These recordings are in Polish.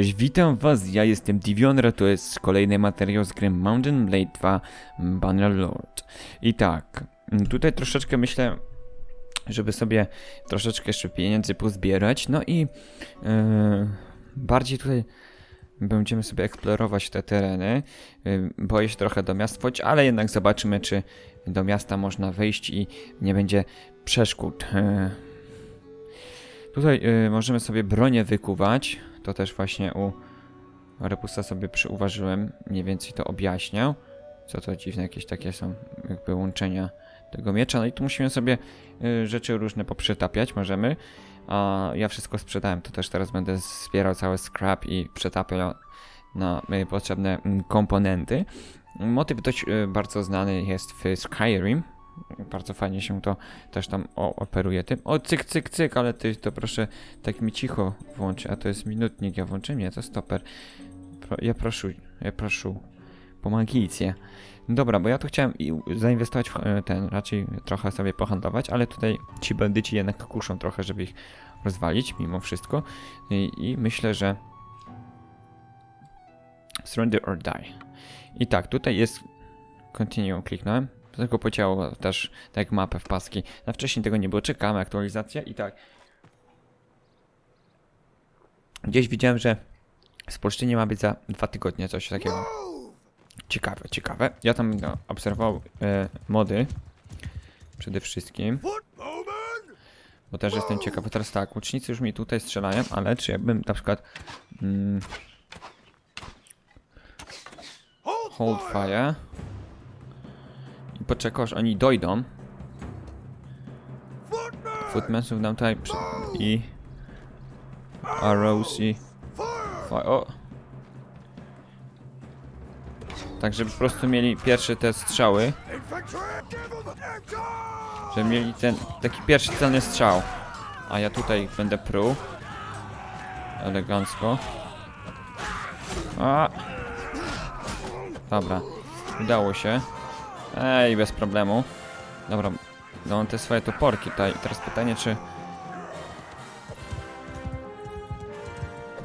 Cześć, witam was, ja jestem Divionra, to jest kolejny materiał z gry Mountain Blade 2 Bannerlord. I tak, mm, tutaj troszeczkę myślę, żeby sobie troszeczkę jeszcze pieniędzy pozbierać, no i e, bardziej tutaj będziemy sobie eksplorować te tereny. E, boję się trochę do miast wchodzić, ale jednak zobaczymy, czy do miasta można wyjść i nie będzie przeszkód. E, Tutaj y, możemy sobie bronię wykuwać. To też właśnie u Repusa sobie przyuważyłem. Mniej więcej to objaśniał. Co to dziwne, jakieś takie są jakby łączenia tego miecza. No i tu musimy sobie y, rzeczy różne poprzetapiać. Możemy. A ja wszystko sprzedałem. To też teraz będę zbierał cały scrap i przetapiał na y, potrzebne mm, komponenty. Motyw dość y, bardzo znany jest w Skyrim. Bardzo fajnie się to też tam operuje tym. O, cyk, cyk, cyk, ale ty to proszę tak mi cicho włączy, a to jest minutnik, ja włączę? Nie, to stoper. Pro, ja proszę, ja proszę, pomagijcie. Dobra, bo ja tu chciałem zainwestować w e, ten, raczej trochę sobie pohandlować, ale tutaj ci bandyci jednak kuszą trochę, żeby ich rozwalić mimo wszystko. I, i myślę, że surrender or die. I tak, tutaj jest continue, kliknąłem. Tylko pocięło też tak mapę w paski. Na wcześniej tego nie było, czekamy aktualizacja i tak. Gdzieś widziałem, że w Polszczynie ma być za dwa tygodnie coś takiego. Ciekawe, ciekawe. Ja tam no, obserwował e, mody. Przede wszystkim. Bo też jestem ciekawy. Teraz tak, łucznicy już mi tutaj strzelają, ale czy jakbym na przykład... Mm, hold fire. Poczekał, aż oni dojdą. Footmansów nam tutaj przy... i... Arrows i... O! Tak, żeby po prostu mieli pierwsze te strzały. Żeby mieli ten taki pierwszy celny strzał. A ja tutaj będę pruł. Elegancko. A! Dobra. Udało się. Ej, bez problemu. Dobra, no te swoje toporki tutaj. Teraz pytanie, czy...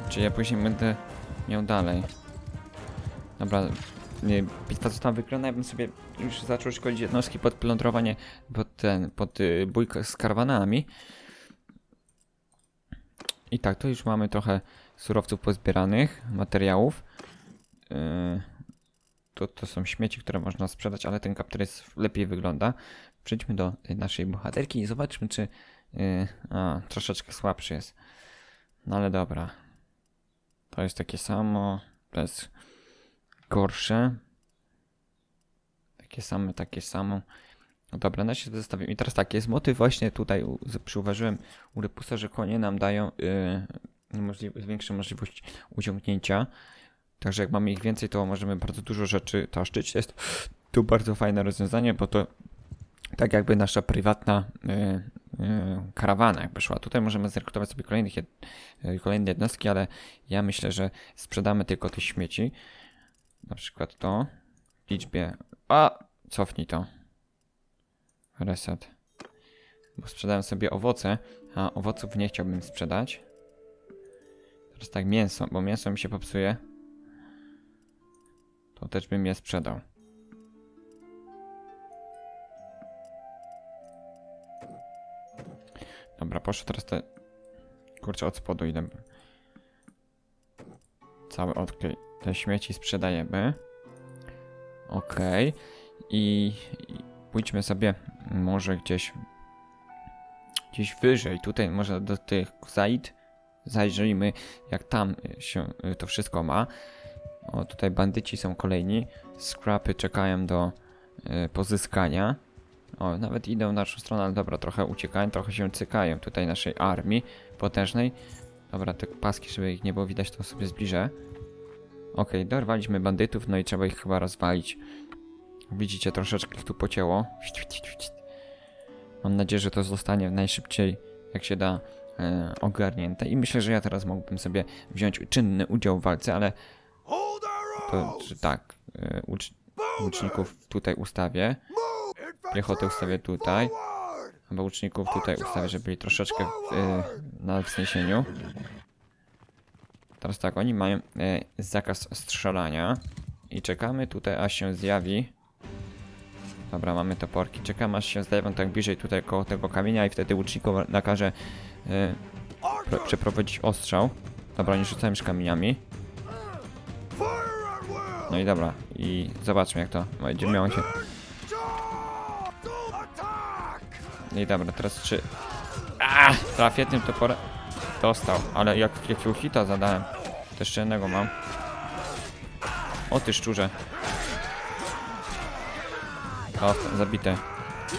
Czy ja później będę miał dalej. Dobra, nie, bitwa została wygrana, ja bym sobie już zaczął szkolić jednostki pod plądrowanie, pod ten, pod y, z karwanami. I tak, to już mamy trochę surowców pozbieranych, materiałów. Yy, to, to są śmieci, które można sprzedać, ale ten kaptur jest lepiej wygląda. Przejdźmy do tej naszej bohaterki i zobaczmy, czy. Yy, a, troszeczkę słabszy jest. No ale dobra. To jest takie samo. To jest gorsze. Takie same, takie samo. No dobra, na się zostawię. I teraz tak, jest motyw właśnie tutaj, u- przyuważyłem u Repusa, że konie nam dają yy, możli większą możliwość uciągnięcia. Także jak mamy ich więcej, to możemy bardzo dużo rzeczy taszczyć. Jest tu bardzo fajne rozwiązanie, bo to tak jakby nasza prywatna y, y, karawana jakby szła. Tutaj możemy zrekrutować sobie kolejnych jed, y, kolejne jednostki, ale ja myślę, że sprzedamy tylko te śmieci. Na przykład to w liczbie... A! Cofnij to. Reset. Bo sprzedałem sobie owoce, a owoców nie chciałbym sprzedać. Teraz tak mięso, bo mięso mi się popsuje. To też bym je sprzedał. Dobra, poszło teraz te... Kurczę, od spodu idę. Cały odklej. Te śmieci sprzedajemy. Okej. I, I pójdźmy sobie może gdzieś... Gdzieś wyżej. Tutaj może do tych zaid. Zajrzyjmy, jak tam się to wszystko ma. O, tutaj bandyci są kolejni. Scrapy czekają do y, pozyskania. O, nawet idą w naszą stronę, ale dobra, trochę uciekają, trochę się cykają tutaj naszej armii potężnej. Dobra, te paski, żeby ich nie było widać, to sobie zbliżę. Okej, dorwaliśmy bandytów, no i trzeba ich chyba rozwalić. Widzicie, troszeczkę ich tu pocięło. Mam nadzieję, że to zostanie najszybciej, jak się da, e, ogarnięte. I myślę, że ja teraz mógłbym sobie wziąć czynny udział w walce, ale to że tak, e, łucz, łuczników tutaj ustawię. Piechotę ustawię tutaj. Chyba łuczników tutaj ustawię, żeby byli troszeczkę w, e, na wzniesieniu. Teraz tak, oni mają e, zakaz strzelania. I czekamy tutaj, aż się zjawi. Dobra, mamy toporki. Czekamy, aż się zjawią tak bliżej tutaj koło tego kamienia i wtedy łucznikom nakaże pro, przeprowadzić ostrzał. Dobra, oni rzucają już kamieniami. No i dobra, i zobaczmy jak to będzie miało się. No i dobra, teraz trzy. A, trafię tym toporem. Dostał, ale jak, jakiego hita zadałem. To jeszcze jednego mam. O ty szczurze. O, zabite.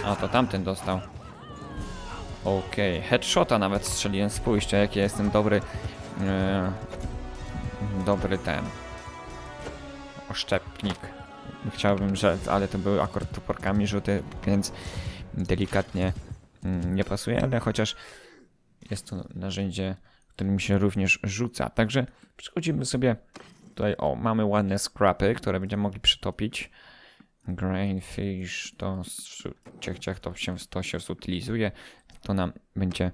A, to tamten dostał. Okej, headshota nawet strzeliłem. Spójrzcie, jaki jestem dobry. e, dobry ten. Oszczepnik. Chciałbym rzec, ale to były akurat toporkami rzuty, więc delikatnie mm, nie pasuje, ale chociaż jest to narzędzie, którym się również rzuca. Także przechodzimy sobie tutaj, o, mamy ładne scrapy, które będziemy mogli przytopić. Grain, fish, to ciach, ciach, to się, to się zutylizuje, to nam będzie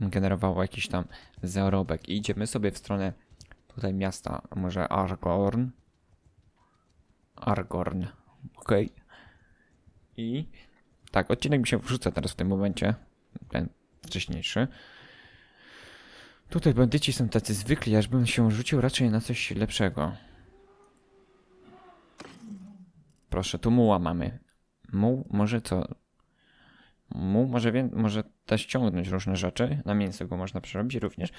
generowało jakiś tam zarobek. I idziemy sobie w stronę tutaj miasta, może Argorn. Argorn, ok. I tak, odcinek mi się wrzuca teraz w tym momencie, ten wcześniejszy. Tutaj bandyci są tacy zwykli, aż bym się rzucił raczej na coś lepszego. Proszę, tu muła mamy. Muł może co? Muł może, może też ciągnąć różne rzeczy. Na mięso go można przerobić również.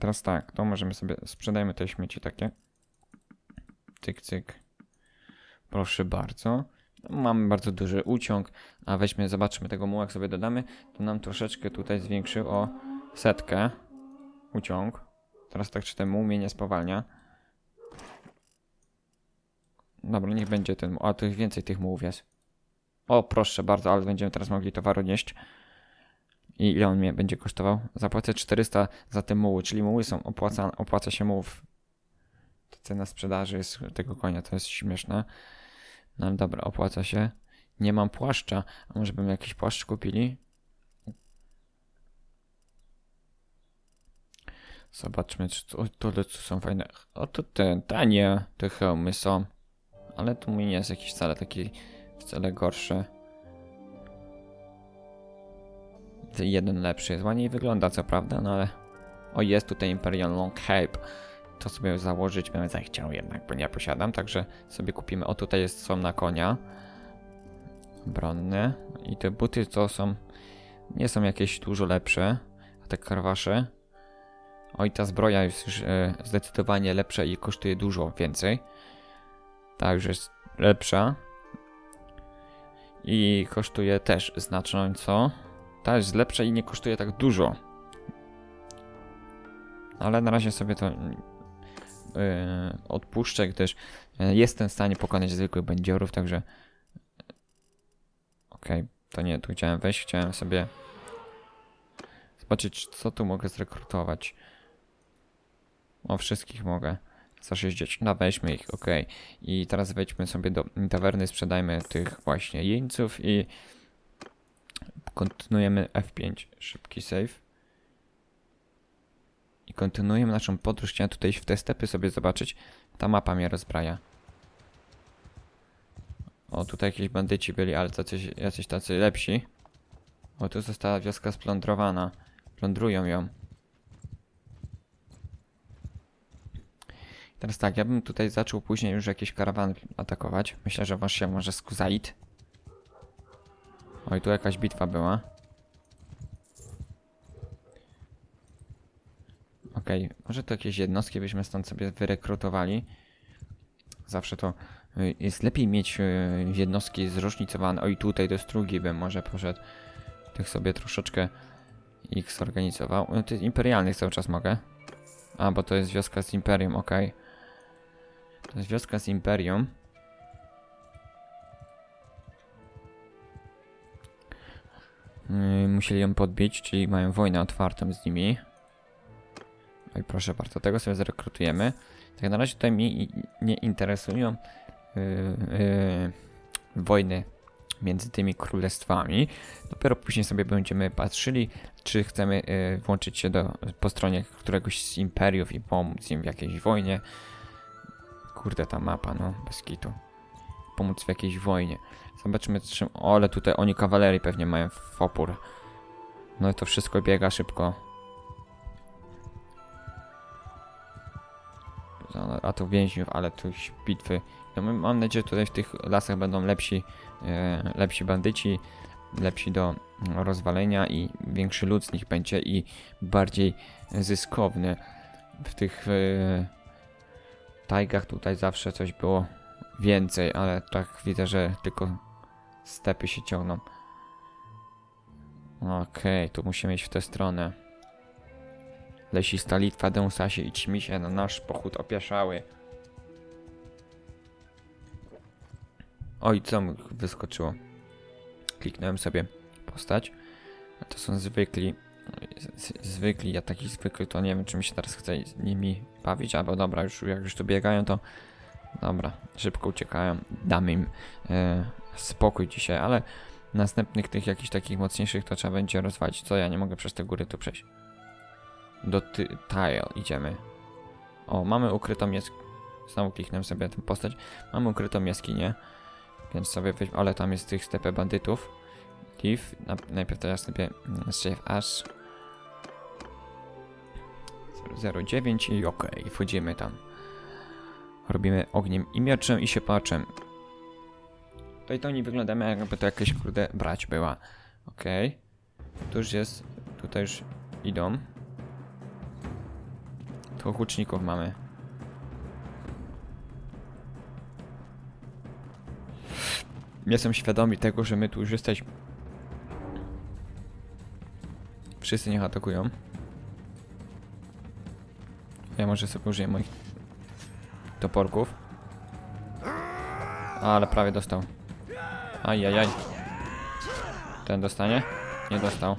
Teraz tak, to możemy sobie, sprzedajmy te śmieci takie. Cyk, cyk. Proszę bardzo. Mamy bardzo duży uciąg, a weźmy, zobaczmy tego muła, jak sobie dodamy, to nam troszeczkę tutaj zwiększył o setkę uciąg. Teraz tak, czy ten muł mnie nie spowalnia. Dobra, niech będzie ten, a tych więcej tych mułów jest. O, proszę bardzo, ale będziemy teraz mogli towaru nieść. I ile on mnie będzie kosztował? Zapłacę 400 za te muły, czyli muły są opłaca, opłaca się mułów. To cena sprzedaży jest tego konia, to jest śmieszne. No ale dobra, opłaca się. Nie mam płaszcza. A może bym jakiś płaszcz kupili? Zobaczmy, czy to, to tu są fajne. O, to te tanie te hełmy są. Ale tu mój nie jest jakiś wcale taki wcale gorszy. Jeden lepszy jest. Ładniej wygląda, co prawda, no ale... O, jest tutaj Imperial Long Cape. To sobie założyć bym zachciał jednak, bo nie posiadam, także sobie kupimy. O, tutaj jest, są na konia. Bronne. I te buty to są... Nie są jakieś dużo lepsze. A te karwasze... Oj, ta zbroja jest już e, zdecydowanie lepsza i kosztuje dużo więcej. Ta już jest lepsza. I kosztuje też znacząco. Ta jest lepsza i nie kosztuje tak dużo. Ale na razie sobie to odpuszczę, gdyż yy, jestem w stanie pokonać zwykłych bandziorów, także... Okej, to nie, tu chciałem wejść, chciałem sobie zobaczyć, co tu mogę zrekrutować. O, wszystkich mogę. Za 60. No weźmy ich, ok. I teraz wejdźmy sobie do tawerny, sprzedajmy tych właśnie jeńców i kontynuujemy F5. Szybki save. I kontynuujemy naszą podróż. Chciałem tutaj w te stepy sobie zobaczyć. Ta mapa mnie rozbraja. O, tutaj jakieś bandyci byli, ale tacy, jacyś tacy lepsi. O, tu została wioska splądrowana. Plądrują ją. Teraz tak, ja bym tutaj zaczął później już jakieś karawany atakować. Myślę, że się może skuzait. Oj, tu jakaś bitwa była. Okej, może to jakieś jednostki byśmy stąd sobie wyrekrutowali. Zawsze to y, jest lepiej mieć y, jednostki zróżnicowane. Oj, tutaj do strugi bym może poszedł. Tych sobie troszeczkę ich zorganizował. No, tych imperialnych cały czas mogę. A, bo to jest wioska z imperium, okej. To jest wioska z imperium. Yy, musieli ją podbić, czyli mają wojnę otwartą z nimi. Proszę bardzo, tego sobie zrekrutujemy. Tak na razie tutaj mnie i- nie interesują yy, yy, wojny między tymi królestwami. Dopiero później sobie będziemy patrzyli, czy chcemy y, włączyć się do, po stronie któregoś z imperiów i pomóc im w jakiejś wojnie. Kurde, ta mapa, no, bez kitu. Pomóc w jakiejś wojnie. Zobaczymy, czym... O, ale tutaj oni kawalerii pewnie mają w opór. No i to wszystko biega szybko. A tu więźniów, ale tu bitwy. Ja mam- mam nadzieję, że tutaj w tych lasach będą lepsi, e, lepsi bandyci, lepsi do rozwalenia i większy lud z nich będzie i bardziej zyskowny. W tych e, tajgach tutaj zawsze coś było więcej, ale tak widzę, że tylko stepy się ciągną. Okej, tu musimy iść w tę stronę. Lesista Litwa, Deusasie i Ćmisie na nasz pochód opieszały. Oj, co mi wyskoczyło? Kliknąłem sobie postać. To są zwykli. z- Zwykli, ja taki zwykły, to nie wiem, czy mi się teraz chce z nimi bawić, albo dobra, już jak już tu biegają, to dobra, szybko uciekają. Damy im e, spokój dzisiaj, ale następnych tych jakichś takich mocniejszych to trzeba będzie rozwalić. Co ja nie mogę przez te góry tu przejść. Do ty tile idziemy. O, mamy ukrytą jaskinię. Znowu kliknę sobie tę postać. Mamy ukrytą jaskinię. Więc sobie weź... Ale tam jest tych stepę bandytów. Thief. Na, najpierw teraz sobie mm, save as. 09 i okej, wchodzimy tam. Robimy ogniem i mieczem i siepaczem. Tutaj to oni wyglądamy jakby to jakaś kurde brać była. Okej. Tu już jest. Tutaj już idą. Tu łuczników mamy. Jestem świadomi tego, że my tu już jesteśmy. Wszyscy niech atakują. Ja może sobie użyję moich toporków. Ale prawie dostał. Ajajaj. Ten dostanie? Nie dostał.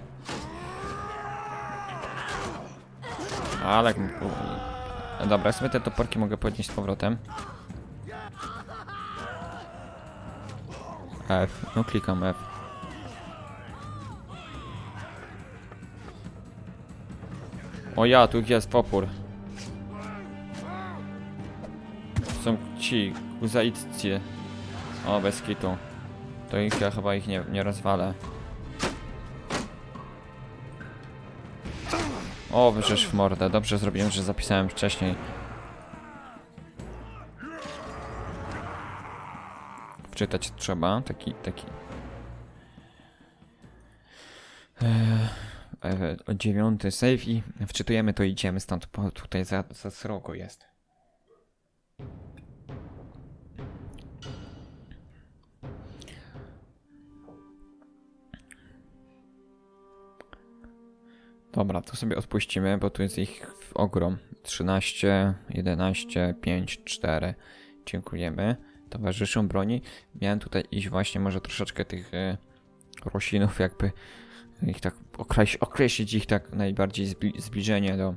Ale... u- Dobra, sobie te toporki mogę podnieść z powrotem. F. No klikam F. O ja, tu jest popór. Są ci kuzaiccy. O, bez kitu. To ich ja chyba ich nie, nie rozwalę. O, wyżesz w mordę. Dobrze zrobiłem, że zapisałem wcześniej. Wczytać trzeba. Taki, taki. Eee, dziewiąty save i wczytujemy to idziemy stąd, bo tutaj za, za srogo jest. Dobra, to sobie odpuścimy, bo tu jest ich w ogrom. 13, 11, 5, 4. Dziękujemy. Towarzyszą broni. Miałem tutaj iść właśnie może troszeczkę tych e, roślinów, jakby ich tak okreś określić ich tak najbardziej zbli zbliżenie do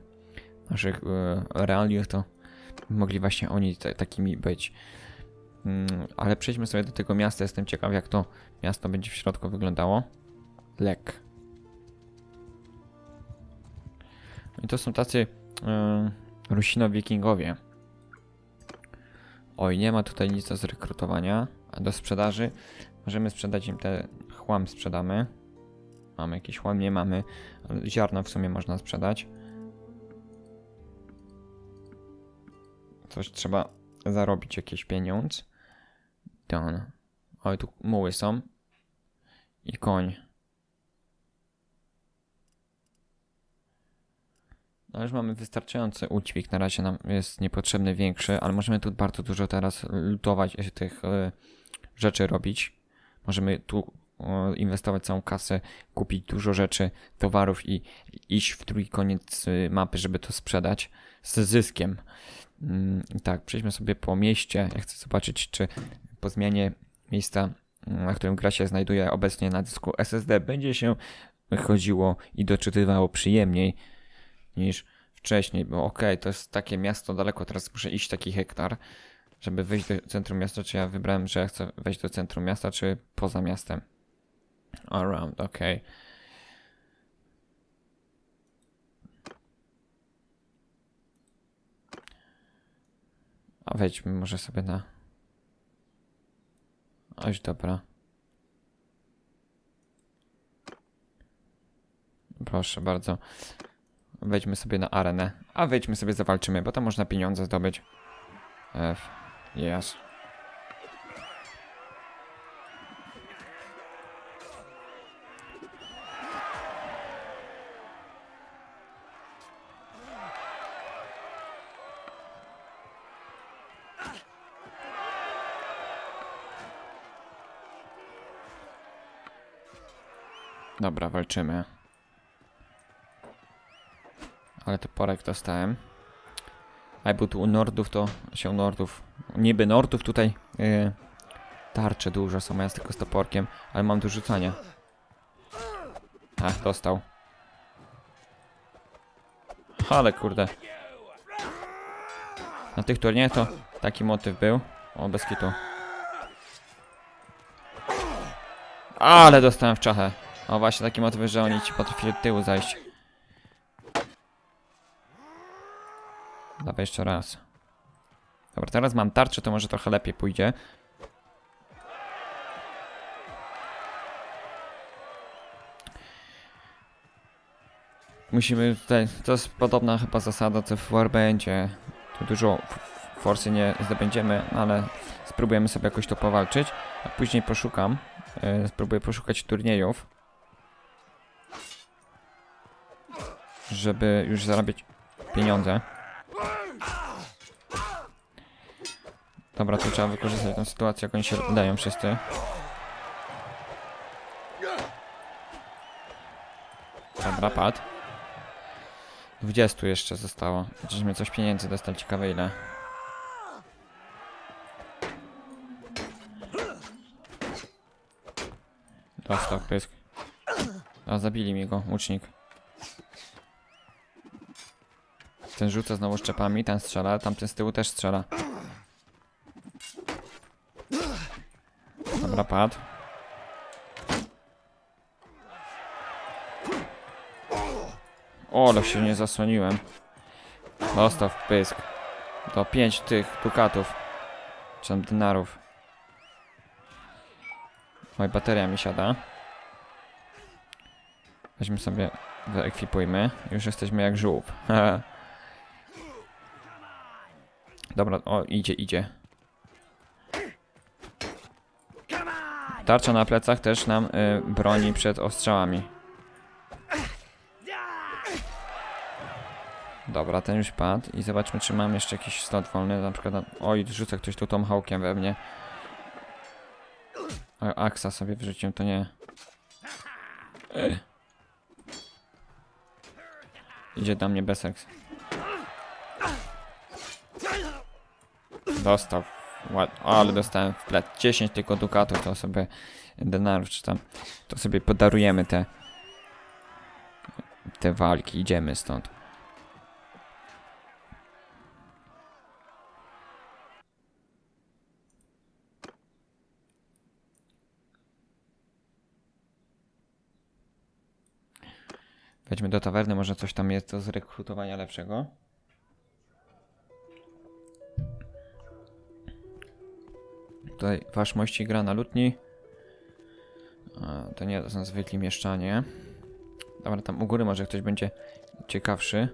naszych e, realiów, to mogli właśnie oni ta- takimi być. Mm, ale przejdźmy sobie do tego miasta. Jestem ciekaw, jak to miasto będzie w środku wyglądało. Lek. I to są tacy yy, Rusino-Wikingowie. Oj, nie ma tutaj nic do zrekrutowania, a do sprzedaży możemy sprzedać im te chłam sprzedamy. Mamy jakiś chłam? Nie mamy. Ziarno w sumie można sprzedać. Coś trzeba zarobić, jakiś pieniądz. Done. Oj, tu muły są. I koń. No już mamy wystarczający udźwig, na razie nam jest niepotrzebny większy, ale możemy tu bardzo dużo teraz lutować, e, tych e, rzeczy robić. Możemy tu e, inwestować całą kasę, kupić dużo rzeczy, towarów i iść w drugi koniec e, mapy, żeby to sprzedać z zyskiem. I tak, przejdźmy sobie po mieście. Ja chcę zobaczyć, czy po zmianie miejsca, na którym gra się znajduje obecnie na dysku SSD, będzie się chodziło i doczytywało przyjemniej niż wcześniej, bo okej, to jest takie miasto daleko, teraz muszę iść taki hektar. żeby wyjść do centrum miasta, czy ja wybrałem, że ja chcę wejść do centrum miasta, czy poza miastem? Around, okej. A wejdźmy może sobie na... Oś, dobra. Proszę bardzo. Wejdźmy sobie na arenę. A wejdźmy sobie zawalczymy, bo tam można pieniądze zdobyć. F. Yes. Dobra, walczymy. Ale to porek dostałem. A jakby tu u Nordów to się Nordów. Niby Nordów tutaj yy, tarcze dużo są, ja z tylko z toporkiem, ale mam do rzucania. A, dostał. Ale kurde. Na tych turniejach to taki motyw był. O, bez kitu. Ale dostałem w czachę. O, właśnie taki motyw, że oni ci potrafili od tyłu zajść. Dawaj jeszcze raz. Dobra, teraz mam tarczę, to może trochę lepiej pójdzie. Musimy tutaj, to jest podobna chyba zasada co w Warbandzie. Tu dużo forsy nie zdobędziemy, ale spróbujemy sobie jakoś to powalczyć. A później poszukam, e, spróbuję poszukać turniejów. Żeby już zarabiać pieniądze. Dobra, to trzeba wykorzystać tę sytuację, jak oni się dają wszyscy. Dobra, pad. 20 jeszcze zostało. Żeśmy coś pieniędzy dostali, ciekawe ile. Dostał pysk. A, zabili mi go, łucznik. Ten rzuca znowu szczepami, ten strzela, tamten z tyłu też strzela. Dobra, padł. O, ale się nie zasłoniłem. Dostał w pysk. To pięć tych dukatów. Czy tam denarów. Oj, bateria mi siada. Weźmy sobie, wyekwipujmy. Już jesteśmy jak żółw. Dobra, o, idzie, idzie. Tarcza na plecach też nam y, broni przed ostrzałami. Dobra, ten już padł i zobaczmy, czy mam jeszcze jakiś slot wolny, na przykład, oj, rzuca ktoś tu tomahawkiem we mnie. O, Aksa sobie wrzuciłem, to nie. Ech. Idzie do mnie Beseks. Dostał. Ale dostałem w plet 10 tylko dukatów, to sobie denarów czy tam. To sobie podarujemy te te walki, idziemy stąd. Wejdźmy do tawerny, może coś tam jest do zrekrutowania lepszego. Tutaj wasz mości gra na lutni. To nie to są zwykli mieszczanie. Dobra, tam u góry może ktoś będzie ciekawszy.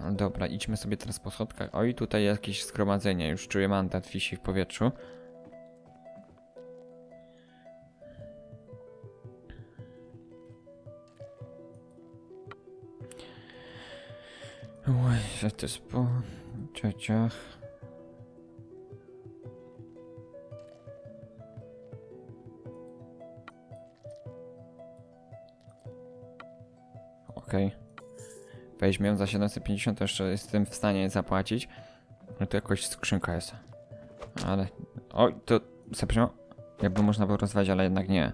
No dobra, idźmy sobie teraz po schodkach. Oj, tutaj jakieś zgromadzenie. Już czuję mandat wisi w powietrzu. Oj, że to jest po ciociach. Okej. Weźmie za 750, to jeszcze jestem w stanie zapłacić. No to jakoś skrzynka jest. Ale... Oj, to... Zaprzymał? Jakby można było rozwać, ale jednak nie.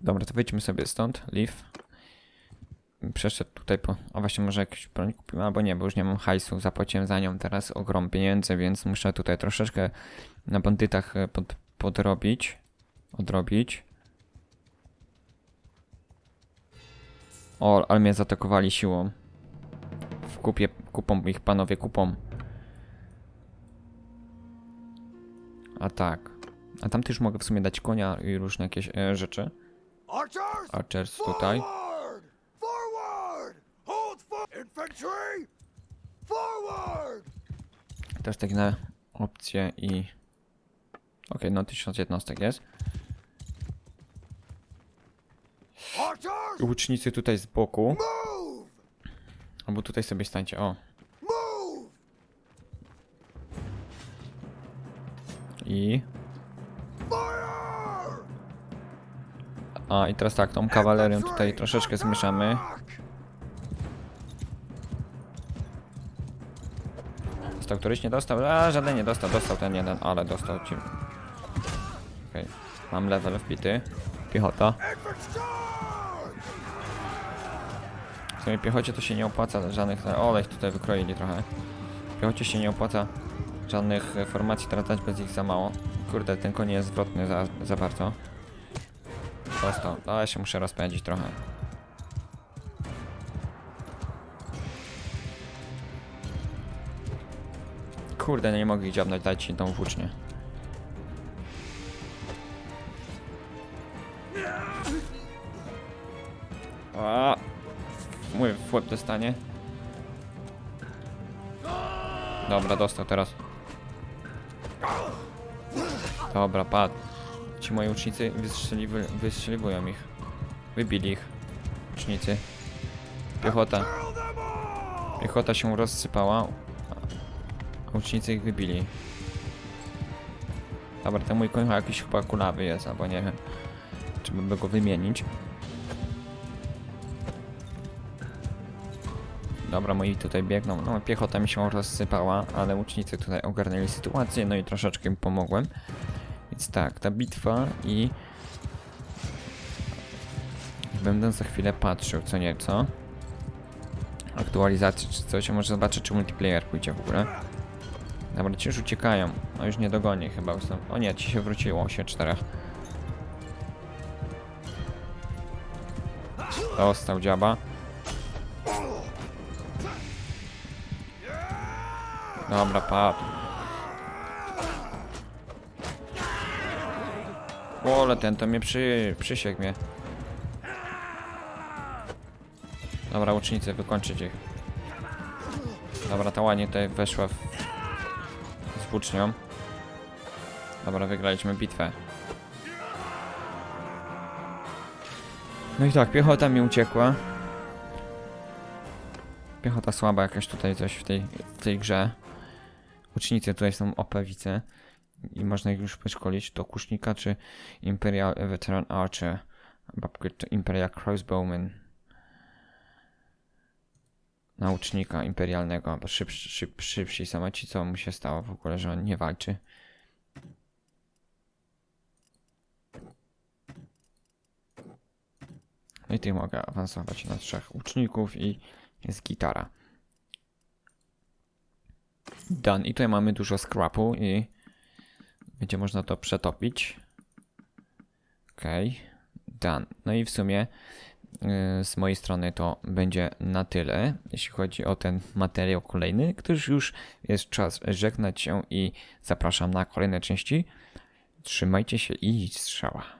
Dobra, to wyjdźmy sobie stąd. Leave. przeszedł tutaj po... A właśnie może jakiś broń kupiłem, albo nie, bo już nie mam hajsu. Zapłaciłem za nią teraz ogrom pieniędzy, więc muszę tutaj troszeczkę na bandytach e, pod, podrobić. Odrobić. O, ale mnie zaatakowali siłą. W kupie, kupą ich panowie, kupą. A tak. A tam też mogę w sumie dać konia i różne jakieś e, rzeczy. Archers! Tutaj. Też tak na opcje i... Okej, no 1000 jednostek jest. Archers! Łucznicy tutaj z boku. Albo tutaj sobie stańcie, o. I... A, i teraz tak, tą kawalerią tutaj troszeczkę zmieszamy. Dostał któryś? Nie dostał? A, żaden nie dostał. Dostał ten jeden, ale dostał ci. Okej. Mam level wbity. Piechota. Sumie piechocie to się nie opłaca żadnych... O, ich tutaj wykroili trochę. Piechocie się nie opłaca żadnych e, formacji tracać bez ich za mało. Kurde, ten koń jest zwrotny za, za bardzo. Dostał. A ja się muszę rozpędzić trochę. Kurde, nie mogę ich dziabnąć, dajcie tą włócznię. W łeb dostanie. Dobra, dostał teraz. Dobra, padł. Ci moi ucznicy wystrzeliwu, wystrzeliwują ich. Wybili ich. Ucznicy. Piechota. Piechota się rozsypała. Ucznicy ich wybili. Dobra, ten mój koń jakiś chyba kulawy jest, albo nie wiem. Trzeba by go wymienić. Dobra, moi tutaj biegną. No, piechota mi się rozsypała, ale łucznicy tutaj ogarnęli sytuację, no i troszeczkę im pomogłem. Więc tak, ta bitwa i... Będę za chwilę patrzył, co nieco. Aktualizacji czy coś, a może zobaczę, czy multiplayer pójdzie w ogóle. Dobra, ci już uciekają. No już nie dogonię chyba. O nie, ci się wróciło, się czterech. Dostał dziaba. Dobra, padł. Ole, ten to mnie przy... przysiekł mnie. Dobra, ucznicy, wykończyć ich. Dobra, ta ładnie tutaj weszła w... z włócznią. Dobra, wygraliśmy bitwę. No i tak, piechota mi uciekła. Piechota słaba jakaś tutaj coś w tej, w tej grze. Ucznicy tutaj są opewice i można ich już przeszkolić do kusznika czy Imperial Veteran Archer, Imperial Crossbowman. Naucznika imperialnego, bo szybszy, szyb, szybsi ci co mu się stało w ogóle, że on nie walczy. No i tutaj mogę awansować na trzech łuczników i jest gitara. Done. I tutaj mamy dużo scrapu i będzie można to przetopić. Okej. Done. No i w sumie yy, z mojej strony to będzie na tyle, jeśli chodzi o ten materiał kolejny, gdyż już jest czas żegnać się i zapraszam na kolejne części. Trzymajcie się i strzała.